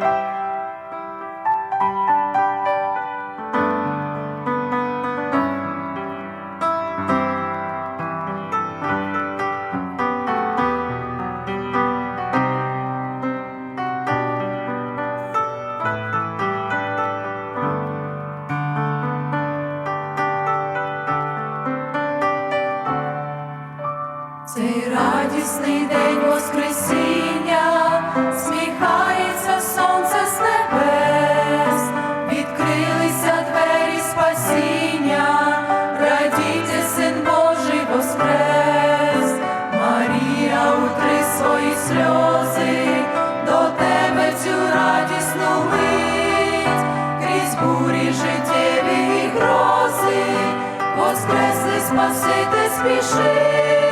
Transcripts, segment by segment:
Цей радісний день Воскресіння, сміхається сльози, до тебе цю радісну мить, крізь бурі життєві грози, воскресли спасити спішить.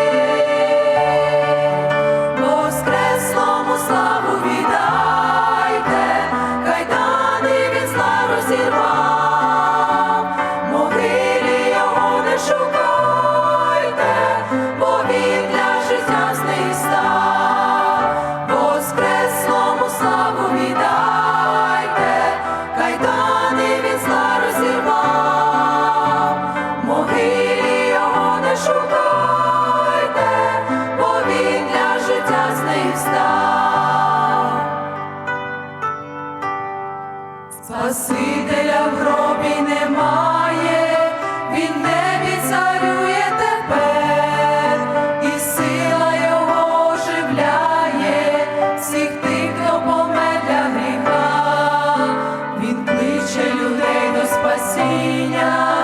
Спасителя в гробі немає, він небі царює тепер, і сила його оживляє. Всіх тих, хто помер для гріха. Він кличе людей до спасіння,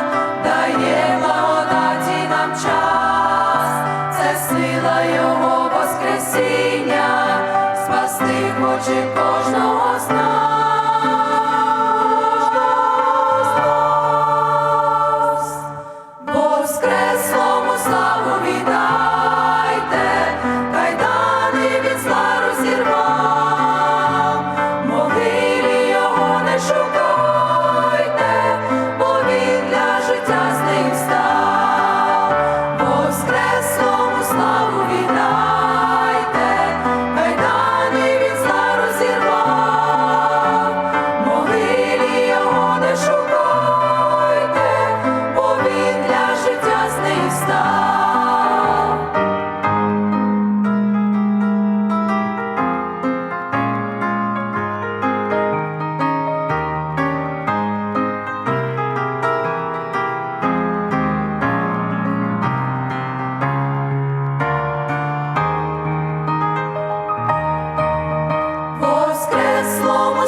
дає благодаті нам час, це сила його воскресіння, спасти хоче кожного з нас.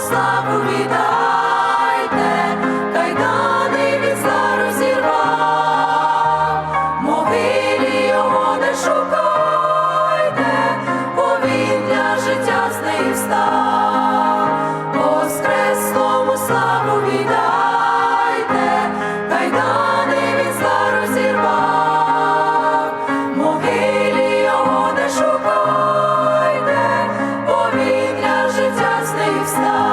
славу віддайте, кайдани від зару могилі його не шукайте, бо життя з неї встав, воскреслому славу віддайте, кайдани від зару могилі його не шукайте. Життя з неї встав.